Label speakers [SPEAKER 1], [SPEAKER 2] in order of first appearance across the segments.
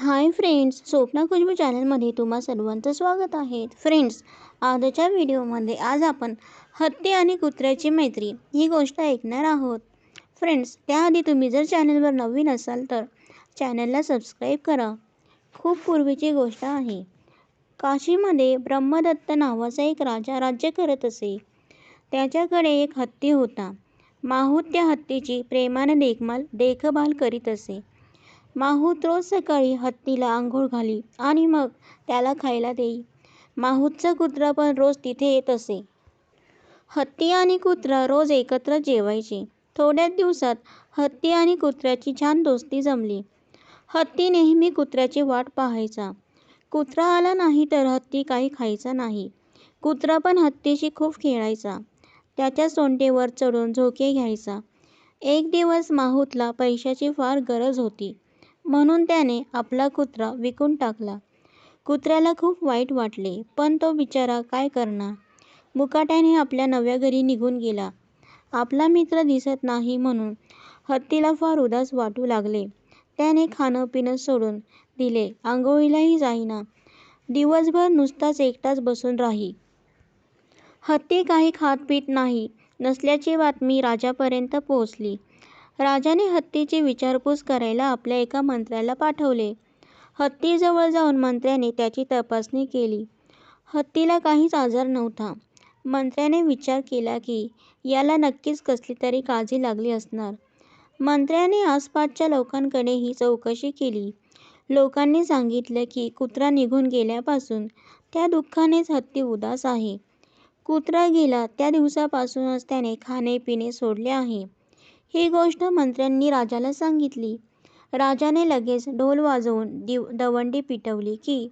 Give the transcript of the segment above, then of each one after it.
[SPEAKER 1] Hi friends Swapna Khushboo चॅनलमध्ये तुम्हा सर्वांचं स्वागत आहे. फ्रेंड्स आजच्या व्हिडिओमध्ये आज आपण हत्ती आणि कुत्र्याची मैत्री ही गोष्ट ऐकणार आहोत. फ्रेंड्स त्याआधी तुम्ही जर चॅनलवर नवीन असाल तर चॅनलला सबस्क्राईब करा. खूप पूर्वीची गोष्ट आहे. काशीमध्ये ब्रह्मदत्त नावाचा एक राजा राज्य करत असे. त्याच्याकडे एक हत्ती होता. माहूत त्या हत्तीची प्रेमाने देखभाल देखभाल करीत असे. माहूत रोज सकाळी हत्तीला आंघोळ घाली आणि मग त्याला खायला देई. माहूतचा कुत्रा पण रोज तिथे येत असे. हत्ती आणि कुत्रा रोज एकत्र जेवायचे. थोड्याच दिवसात हत्ती आणि कुत्र्याची छान दोस्ती जमली. हत्ती नेहमी कुत्र्याची वाट पाहायचा. कुत्रा आला नाही तर हत्ती काही खायचा नाही. कुत्रा पण हत्तीशी खूप खेळायचा. त्याच्या सोंडेवर चढून झोके घ्यायचा. एक दिवस माहूतला पैशाची फार गरज होती. म्हणून त्याने आपला कुत्रा विकून टाकला. कुत्र्याला खूप वाईट वाटले पण तो बिचारा काय करणार? मुकाट्याने आपल्या नव्या घरी निघून गेला. आपला मित्र दिसत नाही म्हणून हत्तीला फार उदास वाटू लागले. त्याने खाणं पिणं सोडून दिले. आंघोळीलाही जाईना. दिवसभर नुसताच एकटाच बसून राही. हत्ती काही खात पीत नाही. नसल्याची बातमी राजापर्यंत पोहोचली. राजाने हत्तीची विचारपूस करायला आपल्या एका मंत्र्याला पाठवले. हत्तीजवळ जाऊन मंत्र्याने त्याची तपासणी केली. हत्तीला काहीच आजार नव्हता. मंत्र्याने विचार केला की याला नक्कीच कसली तरी काळजी लागली असणार. मंत्र्याने आसपासच्या लोकांकडेही चौकशी केली. लोकांनी सांगितलं की कुत्रा निघून गेल्यापासून त्या दुःखानेच हत्ती उदास आहे. कुत्रा गेला त्या दिवसापासूनच त्याने खाणे पिणे सोडले आहे. ही गोष्ट मंत्र्यांनी राजाला सांगितली. राजाने लगेच ढोल वाजवून दिव दवंडी पिटवली की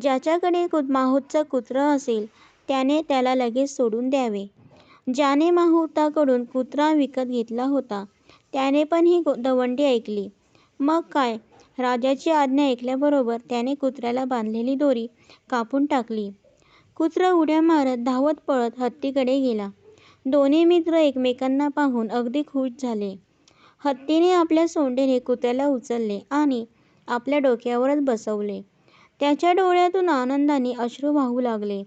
[SPEAKER 1] ज्याच्याकडे माहूतचा कुत्रं असेल त्याने त्याला लगेच सोडून द्यावे. ज्याने माहूताकडून कुत्रा विकत घेतला होता त्याने पण ही दवंडी ऐकली. मग काय? राजाची आज्ञा ऐकल्याबरोबर त्याने कुत्र्याला बांधलेली दोरी कापून टाकली. कुत्रं उड्या मारत धावत पळत हत्तीकडे गेला. दोन्ही मित्र एकमेकांना पाहून अगदी खुश झाले. हत्तीने आपल्या सोंडेने कुत्र्याला उचलले आणि आपल्या डोक्यावरच बसवले. त्याच्या डोळ्यातून आनंदाने अश्रू वाहू लागले.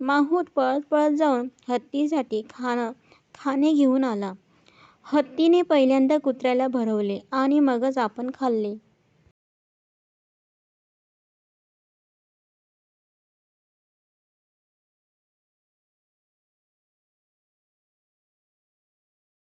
[SPEAKER 1] माहूत पळत पळत जाऊन हत्तीसाठी खाणं खाणे घेऊन आला. हत्तीने पहिल्यांदा कुत्र्याला भरवले आणि मगच आपण खाल्ले.